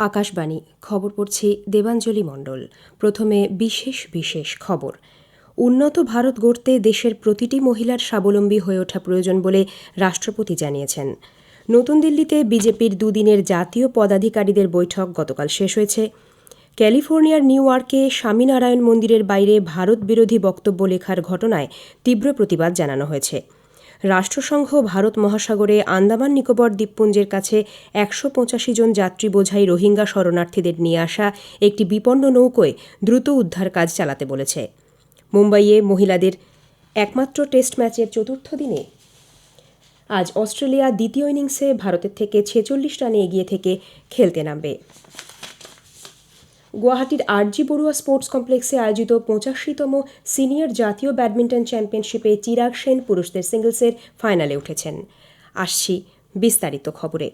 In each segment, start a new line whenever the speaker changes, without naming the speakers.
আকাশবাণী, খবর পড়ছি দেবাঞ্জলি মণ্ডল। প্রথমে বিশেষ বিশেষ খবর। উন্নত ভারত গড়তে দেশের প্রতিটি মহিলার স্বাবলম্বী হয়ে ওঠা প্রয়োজন বলে রাষ্ট্রপতি জানিয়েছেন। নতুন দিল্লিতে বিজেপির দুদিনের জাতীয় পদাধিকারীদের বৈঠক গতকাল শেষ হয়েছে। ক্যালিফোর্নিয়ার নিউ ইয়র্কে স্বামীনারায়ণ মন্দিরের বাইরে ভারত বিরোধী বক্তব্য লেখার ঘটনায় তীব্র প্রতিবাদ জানানো হয়েছে। রাষ্ট্রসংঘ ভারত মহাসাগরে আন্দামান নিকোবর দ্বীপপুঞ্জের কাছে একশো পঁচাশি জন যাত্রী বোঝাই রোহিঙ্গা শরণার্থীদের নিয়ে আসা একটি বিপন্ন নৌকোয় দ্রুত উদ্ধার কাজ চালাতে বলেছে। মুম্বাইয়ে মহিলাদের একমাত্র টেস্ট ম্যাচের চতুর্থ দিনে আজ অস্ট্রেলিয়া দ্বিতীয় ইনিংসে ভারতের থেকে ছেচল্লিশ রানে এগিয়ে থেকে খেলতে নামবে। গুয়াহাটির আরজি বড়ুয়া স্পোর্টস কমপ্লেক্সে আয়োজিত পঁচাশিতম সিনিয়র জাতীয় ব্যাডমিন্টন চ্যাম্পিয়নশিপে চিরাগ সেন পুরুষদের সিঙ্গলসের ফাইনালে উঠেছেন। আসছি বিস্তারিত খবরে।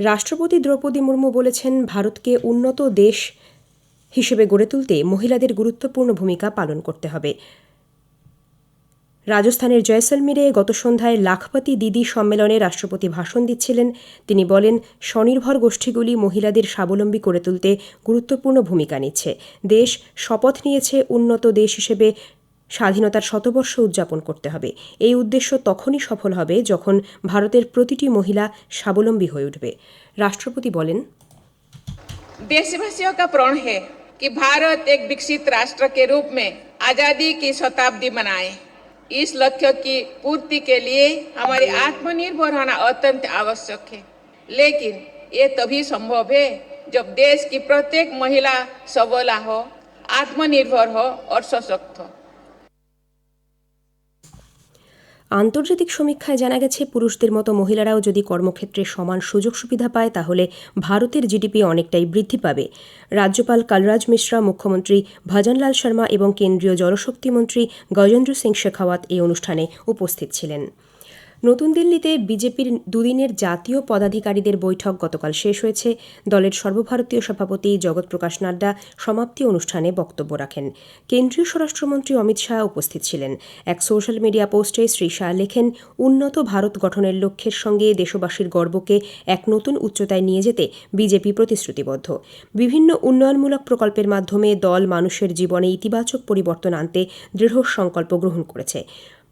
রাষ্ট্রপতি দ্রৌপদী মুর্মু বলেছেন, ভারতকে উন্নত দেশ হিসেবে গড়ে তুলতে মহিলাদের গুরুত্বপূর্ণ ভূমিকা পালন করতে হবে। রাজস্থানের জয়সলমীরে গত সন্ধ্যায় লাখপতি দিদি সম্মেলনে রাষ্ট্রপতি ভাষণ দিচ্ছিলেন তিনি বলেন স্বনির্ভর গোষ্ঠীগুলি মহিলাদের স্বাবলম্বী করে তুলতে গুরুত্বপূর্ণ ভূমিকা নিচ্ছে দেশ শপথ নিয়েছে উন্নত দেশ হিসেবে স্বাধীনতার শতবর্ষ উদযাপন করতে হবে এই উদ্দেশ্য তখনই সফল হবে যখন ভারতের প্রতিটি মহিলা স্বাবলম্বী হয়ে উঠবে রাষ্ট্রপতি বলেন
देशवासियों का प्रण है कि भारत एक विकसित राष्ट्र के रूप में आजादी की शताब्दी मनाए इस लक्ष्य की पूर्ति के लिए हमारी आत्मनिर्भर होना अत्यंत आवश्यक है। लेकिन ये तभी संभव है जब देश की प्रत्येक महिला सबला हो आत्मनिर्भर हो और सशक्त हो।
আন্তর্জাতিক সমীক্ষায় জানা গেছে, পুরুষদের মতো মহিলারাও যদি কর্মক্ষেত্রে সমান সুযোগ সুবিধা পায়, তাহলে ভারতের জিডিপি অনেকটাই বৃদ্ধি পাবে। রাজ্যপাল কালরাজ মিশ্রা, মুখ্যমন্ত্রী ভজনলাল শর্মা এবং কেন্দ্রীয় জলশক্তি মন্ত্রী গজেন্দ্র সিং শেখাওয়াত এই অনুষ্ঠানে উপস্থিত ছিলেন। নতুন দিল্লিতে বিজেপির দুদিনের জাতীয় পদাধিকারীদের বৈঠক গতকাল শেষ হয়েছে। দলের সর্বভারতীয় সভাপতি জগৎ প্রকাশ নাড্ডা সমাপ্তি অনুষ্ঠানে বক্তব্য রাখেন। কেন্দ্রীয় স্বরাষ্ট্রমন্ত্রী অমিত শাহ উপস্থিত ছিলেন। এক সোশ্যাল মিডিয়া পোস্টে শ্রী শাহ লেখেন, উন্নত ভারত গঠনের লক্ষ্যের সঙ্গে দেশবাসীর গর্বকে এক নতুন উচ্চতায় নিয়ে যেতে বিজেপি প্রতিশ্রুতিবদ্ধ। বিভিন্ন উন্নয়নমূলক প্রকল্পের মাধ্যমে দল মানুষের জীবনে ইতিবাচক পরিবর্তন আনতে দৃঢ় সংকল্প গ্রহণ করেছে।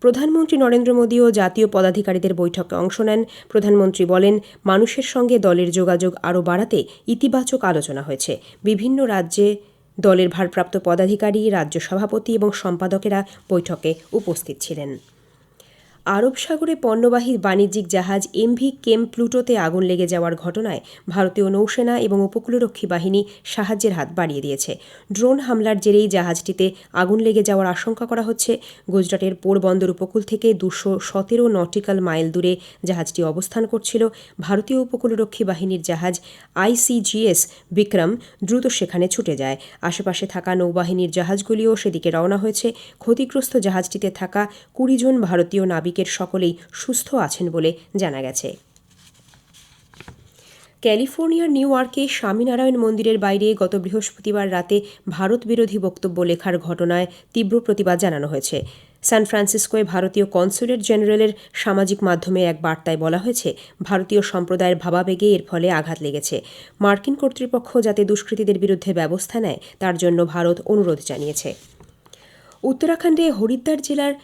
প্রধানমন্ত্রী নরেন্দ্র মোদী ও জাতীয় পদাধিকারীদের বৈঠকে অংশ নেন। প্রধানমন্ত্রী বলেন, মানুষের সঙ্গে দলের যোগাযোগ আরও বাড়াতে ইতিবাচক আলোচনা হয়েছে। বিভিন্ন রাজ্যে দলের ভারপ্রাপ্ত পদাধিকারী, রাজ্য সভাপতি এবং সম্পাদকেরা বৈঠকে উপস্থিত ছিলেন। আরব সাগরে পণ্যবাহী বাণিজ্যিক জাহাজ এমভি কেম প্লুটোতে আগুন লেগে যাওয়ার ঘটনায় ভারতীয় নৌসেনা এবং উপকূলরক্ষী বাহিনী সাহায্যের হাত বাড়িয়ে দিয়েছে। ড্রোন হামলার জেরেই জাহাজটিতে আগুন লেগে যাওয়ার আশঙ্কা করা হচ্ছে। গুজরাটের পোরবন্দর উপকূল থেকে দুশো সতেরো নটিক্যাল মাইল দূরে জাহাজটি অবস্থান করছিল। ভারতীয় উপকূলরক্ষী বাহিনীর জাহাজ আইসিজিএস বিক্রম দ্রুত সেখানে ছুটে যায়। আশেপাশে থাকা নৌবাহিনীর জাহাজগুলিও সেদিকে রওনা হয়েছে। ক্ষতিগ্রস্ত জাহাজটিতে থাকা কুড়ি জন ভারতীয় নাবিক নাবিকের সকলেই সুস্থ আছেন বলে জানা গেছে। ক্যালিফোর্নিয়ার নিউ ইয়র্কে স্বামীনারায়ণ মন্দিরের বাইরে গত বৃহস্পতিবার রাতে ভারত বিরোধী বক্তব্য লেখার ঘটনায় তীব্র প্রতিবাদ জানানো হয়েছে। সান ফ্রান্সিসকোয় ভারতীয় কনসুলেট জেনারেলের সামাজিক মাধ্যমে এক বার্তায় বলা হয়েছে, ভারতীয় সম্প্রদায়ের ভাবাবেগে এর ফলে আঘাত লেগেছে। মার্কিন কর্তৃপক্ষ যাতে দুষ্কৃতীদের বিরুদ্ধে ব্যবস্থা নেয়, তার জন্য ভারত অনুরোধ জানিয়েছে। উত্তরাখণ্ডে হরিদ্বার জেলার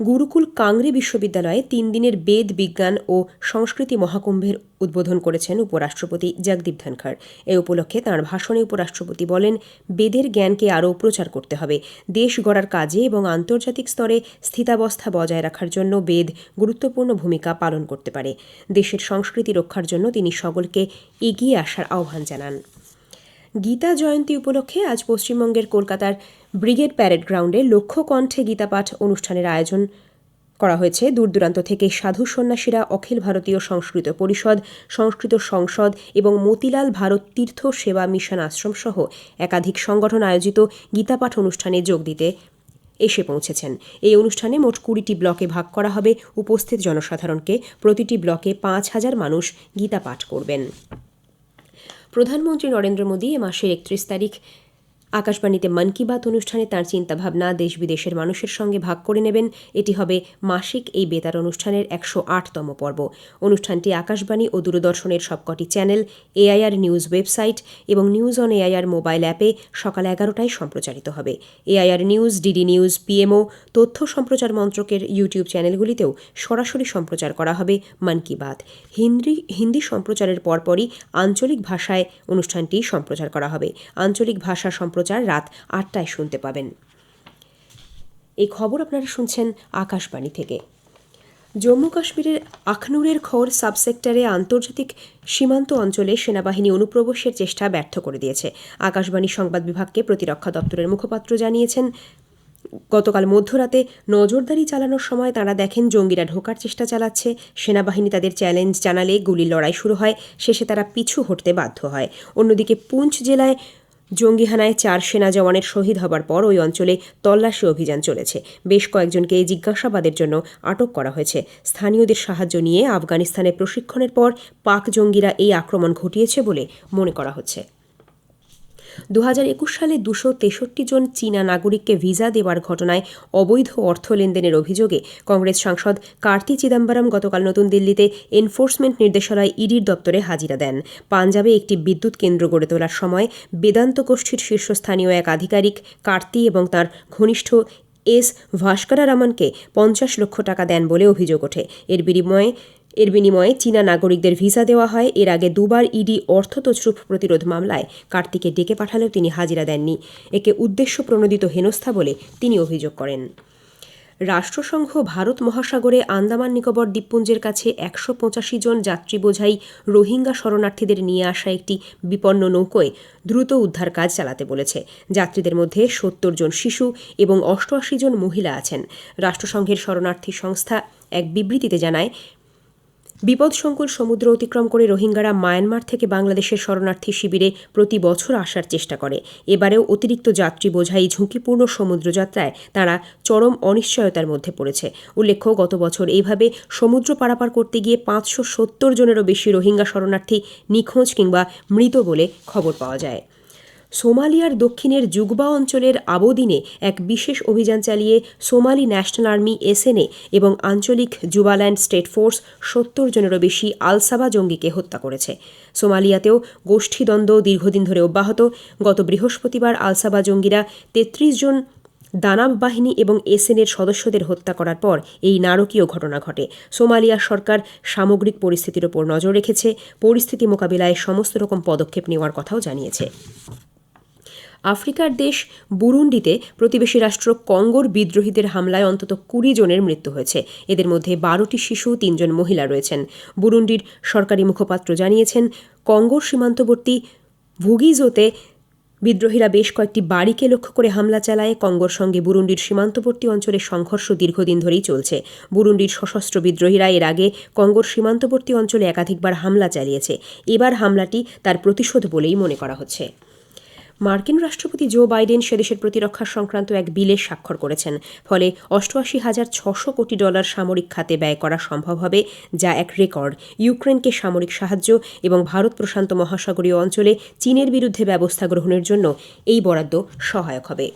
গুরুকুল কাংরি বিশ্ববিদ্যালয়ে তিন দিনের বেদ, বিজ্ঞান ও সংস্কৃতি মহাকুম্ভের উদ্বোধন করেছেন উপরাষ্ট্রপতি জগদীপ ধনখড়। এ উপলক্ষে তাঁর ভাষণে উপরাষ্ট্রপতি বলেন, বেদের জ্ঞানকে আরও প্রচার করতে হবে। দেশ গড়ার কাজে এবং আন্তর্জাতিক স্তরে স্থিতাবস্থা বজায় রাখার জন্য বেদ গুরুত্বপূর্ণ ভূমিকা পালন করতে পারে। দেশের সংস্কৃতি রক্ষার জন্য তিনি সকলকে এগিয়ে আসার আহ্বান জানান। গীতা জয়ন্তী উপলক্ষে আজ পশ্চিমবঙ্গের কলকাতার ব্রিগেড প্যারেড গ্রাউন্ডে লক্ষ্য কণ্ঠে গীতাপাঠ অনুষ্ঠানের আয়োজন করা হয়েছে। দূরদূরান্ত থেকে সাধু সন্ন্যাসীরা অখিল ভারতীয় সংস্কৃত পরিষদ, সংস্কৃত সংসদ এবং মতিলাল ভারত তীর্থ সেবা মিশন আশ্রম সহ একাধিক সংগঠন আয়োজিত গীতাপাঠ অনুষ্ঠানে যোগ দিতে এসে পৌঁছেছেন। এই অনুষ্ঠানে মোট কুড়িটি ব্লকে ভাগ করা হবে। উপস্থিত জনসাধারণকে প্রতিটি ব্লকে পাঁচ হাজার মানুষ গীতা পাঠ করবেন। প্রধানমন্ত্রী নরেন্দ্র মোদী এ মাসের একত্রিশ তারিখ আকাশবাণীতে মন কি বাত অনুষ্ঠানে তাঁর চিন্তাভাবনা দেশ বিদেশের মানুষের সঙ্গে ভাগ করে নেবেন। এটি হবে মাসিক এই বেতার অনুষ্ঠানের একশো আটতম পর্ব। অনুষ্ঠানটি আকাশবাণী ও দূরদর্শনের সবকটি চ্যানেল, এআইআর নিউজ ওয়েবসাইট এবং নিউজ অন এআইআর মোবাইল অ্যাপে সকাল এগারোটায় সম্প্রচারিত হবে। AIR news, DD news, PMO, তথ্য সম্প্রচার মন্ত্রকের ইউটিউব চ্যানেলগুলিতেও সরাসরি সম্প্রচার করা হবে মন কি বাত। হিন্দি হিন্দি সম্প্রচারের পরপরই আঞ্চলিক ভাষায় অনুষ্ঠানটি সম্প্রচার করা হবে। আঞ্চলিক ভাষা সম্প্রচার রাত আটটায় শুনতে পাবেন। এই খবর আপনারা শুনছেন আকাশবাণী থেকে। জম্মু কাশ্মীরের আখনুরের খোর সাবসেক্টরে আন্তর্জাতিক সীমান্ত অঞ্চলে সেনাবাহিনী অনুপ্রবেশের চেষ্টা ব্যর্থ করে দিয়েছে। আকাশবাণী সংবাদ বিভাগকে প্রতিরক্ষা দপ্তরের মুখপাত্র জানিয়েছেন, গতকাল মধ্যরাতে নজরদারি চালানোর সময় তারা দেখেন জঙ্গিরা ঢোকার চেষ্টা চালাচ্ছে। সেনাবাহিনী তাদের চ্যালেঞ্জ জানালে গুলির লড়াই শুরু হয়, শেষে তারা পিছু হটতে বাধ্য হয়। অন্যদিকে পুঞ্চ জেলায় জঙ্গিহানায় চার সেনা জওয়ানের শহীদ হবার পর ওই অঞ্চলে তল্লাশি অভিযান চলেছে। বেশ কয়েকজনকে জিজ্ঞাসাবাদের জন্য আটক করা হয়েছে। স্থানীয়দের সাহায্য নিয়ে আফগানিস্তানে প্রশিক্ষণের পর পাক জঙ্গিরা এই আক্রমণ ঘটিয়েছে বলে মনে করা হচ্ছে। দু হাজার একুশ সালে দুশো তেষট্টি জন চীনা নাগরিককে ভিসা দেওয়ার ঘটনায় অবৈধ অর্থ লেনদেনের অভিযোগে কংগ্রেস সাংসদ কার্তি চিদাম্বরম গতকাল নতুন দিল্লিতে এনফোর্সমেন্ট নির্দেশালয় ইডির দপ্তরে হাজিরা দেন। পাঞ্জাবে একটি বিদ্যুৎ কেন্দ্র গড়ে তোলার সময় বেদান্ত গোষ্ঠীর শীর্ষস্থানীয় এক আধিকারিক কার্তি এবং তার ঘনিষ্ঠ এস ভাস্করা রামনকে পঞ্চাশ লক্ষ টাকা দেন বলে অভিযোগ ওঠে। এর বিনিময়ে এর বিনিময়ে চীনা নাগরিকদের ভিসা দেওয়া হয়। এর আগে দুবার ইডি অর্থ তছরূপ প্রতিরোধ মামলায় কার্তিকে ডেকে পাঠালেও তিনি হাজিরা দেননি। একে উদ্দেশ্য প্রণোদিত হেনস্থা বলে তিনি অভিযোগ করেন। রাষ্ট্রসংঘ ভারত মহাসাগরে আন্দামান নিকোবর দ্বীপপুঞ্জের কাছে একশো পঁচাশি জন যাত্রী বোঝাই রোহিঙ্গা শরণার্থীদের নিয়ে আসা একটি বিপন্ন নৌকোয় দ্রুত উদ্ধার কাজ চালাতে বলেছে। যাত্রীদের মধ্যে সত্তর জন শিশু এবং অষ্টআশি জন মহিলা আছেন। রাষ্ট্রসংঘের শরণার্থী সংস্থা এক বিবৃতিতে জানায় বিপদসংকুল সমুদ্র অতিক্রম করে রোহিঙ্গারা মায়ানমার থেকে বাংলাদেশের শরণার্থী শিবিরে প্রতি বছর আসার চেষ্টা করে। এবারেও অতিরিক্ত যাত্রী বোঝাই ঝুঁকিপূর্ণ সমুদ্রযাত্রায় তারা চরম অনিশ্চয়তার মধ্যে পড়েছে। উল্লেখ্য, গত বছর এইভাবে সমুদ্র পারাপার করতে গিয়ে পাঁচশো সত্তর জনেরও বেশি রোহিঙ্গা শরণার্থী নিখোঁজ কিংবা মৃত বলে খবর পাওয়া যায়। সোমালিয়ার দক্ষিণের জুগবা অঞ্চলের আবদিনে এক বিশেষ অভিযান চালিয়ে সোমালি ন্যাশনাল আর্মি এসএনএ এবং আঞ্চলিক জুবাল্যান্ড স্টেট ফোর্স সত্তর জনেরও বেশি আলসাবা জঙ্গিকে হত্যা করেছে। সোমালিয়াতেও গোষ্ঠীদ্বন্দ্ব দীর্ঘদিন ধরে অব্যাহত। গত বৃহস্পতিবার আলসাবা জঙ্গিরা তেত্রিশ জন দানাব বাহিনী এবং এসএনের সদস্যদের হত্যা করার পর এই নারকীয় ঘটনা ঘটে। সোমালিয়া সরকার সামগ্রিক পরিস্থিতির ওপর নজর রেখেছে। পরিস্থিতি মোকাবিলায় সমস্ত রকম পদক্ষেপ নেওয়ার কথাও জানিয়েছে। আফ্রিকার দেশ বুরুন্ডিতে প্রতিবেশী রাষ্ট্র কঙ্গোর বিদ্রোহীদের হামলায় অন্তত কুড়ি জনের মৃত্যু হয়েছে। এদের মধ্যে বারোটি শিশু, তিনজন মহিলা রয়েছেন। বুরুন্ডির সরকারি মুখপাত্র জানিয়েছেন, কঙ্গোর সীমান্তবর্তী ভুগিজোতে বিদ্রোহীরা বেশ কয়েকটি বাড়িকে লক্ষ্য করে হামলা চালায়। কঙ্গোর সঙ্গে বুরুন্ডির সীমান্তবর্তী অঞ্চলের সংঘর্ষ দীর্ঘদিন ধরেই চলছে। বুরুন্ডির সশস্ত্র বিদ্রোহীরা এর আগে কঙ্গোর সীমান্তবর্তী অঞ্চলে একাধিকবার হামলা চালিয়েছে। এবার হামলাটি তার প্রতিশোধ বলেই মনে করা হচ্ছে। মার্কিন রাষ্ট্রপতি জো বাইডেন সেদেশের প্রতিরক্ষা সংক্রান্ত এক বিলে স্বাক্ষর করেছেন। ফলে অষ্টআশি হাজার ছশো কোটি ডলার সামরিক খাতে ব্যয় করা সম্ভব হবে, যা এক রেকর্ড। ইউক্রেনকে সামরিক সাহায্য এবং ভারত প্রশান্ত মহাসাগরীয় অঞ্চলে চীনের বিরুদ্ধে ব্যবস্থা গ্রহণের জন্য এই বরাদ্দ সহায়ক হবে।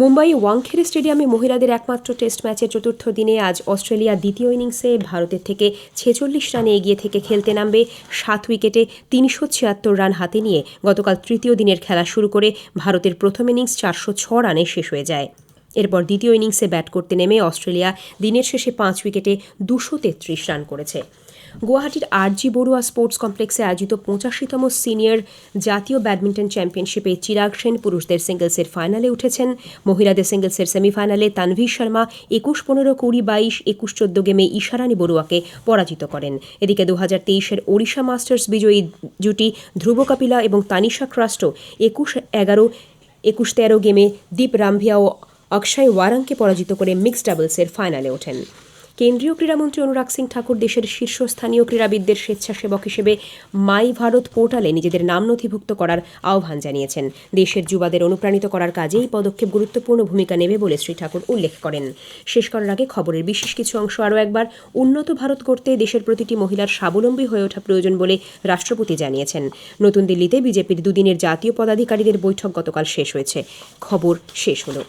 মুম্বাই ওয়াংখেড়ে স্টেডিয়ামে মহিলাদের একমাত্র টেস্ট ম্যাচের চতুর্থ দিনে আজ অস্ট্রেলিয়া দ্বিতীয় ইনিংসে ভারতের থেকে ছেচল্লিশ রানে এগিয়ে থেকে খেলতে নামবে সাত উইকেটে তিনশো ছিয়াত্তর রান হাতে নিয়ে গতকাল তৃতীয় দিনের খেলা শুরু করে ভারতের প্রথম ইনিংস চারশো ছ রানে শেষ হয়ে যায়। এরপর দ্বিতীয় ইনিংসে ব্যাট করতে নেমে অস্ট্রেলিয়া দিনের শেষে পাঁচ উইকেটে দুশো তেত্রিশ রান করেছে। গুয়াহাটির আরজি বড়ুয়া স্পোর্টস কমপ্লেক্সে আয়োজিত পঁচাশিতম সিনিয়র জাতীয় ব্যাডমিন্টন চ্যাম্পিয়নশিপে চিরাগ সেন পুরুষদের সিঙ্গলসের ফাইনালে উঠেছেন। মহিলাদের সিঙ্গলসের সেমিফাইনালে তানভীর শর্মা, একুশ পনেরো কুড়ি বাইশ একুশ চোদ্দ গেমে ঈশারানী বড়ুয়াকে পরাজিত করেন। এদিকে দু হাজার তেইশের ওড়িশা মাস্টার্স বিজয়ী জুটি ধ্রুব কাপিলা এবং তানিশা ক্রাস্টো একুশ এগারো একুশ তেরো গেমে দীপ রামভিয়া ও অক্ষয় ওয়ারাংকে পরাজিত করে মিক্সড ডাবলসের ফাইনালে ওঠেন। কেন্দ্রীয় ক্রীড়ামন্ত্রী অনুরাগ সিং ঠাকুর দেশের শীর্ষস্থানীয় ক্রীড়াবিদদের স্বেচ্ছাসেবক হিসেবে মাই ভারত পোর্টালে নিজেদের নাম নথিভুক্ত করার আহ্বান জানিয়েছেন। দেশের যুবাদের অনুপ্রাণিত করার কাজে এই পদক্ষেপ গুরুত্বপূর্ণ ভূমিকা নেবে বলে শ্রী ঠাকুর উল্লেখ করেন। শেষ করার আগে খবরের বিশেষ কিছু অংশ আরও একবার। উন্নত ভারত করতে দেশের প্রতিটি মহিলার স্বাবলম্বী হয়ে ওঠা প্রয়োজন বলে রাষ্ট্রপতি জানিয়েছেন। নতুন দিল্লিতে বিজেপির দুদিনের জাতীয় পদাধিকারীদের বৈঠক গতকাল শেষ হয়েছে। খবর শেষ হলো।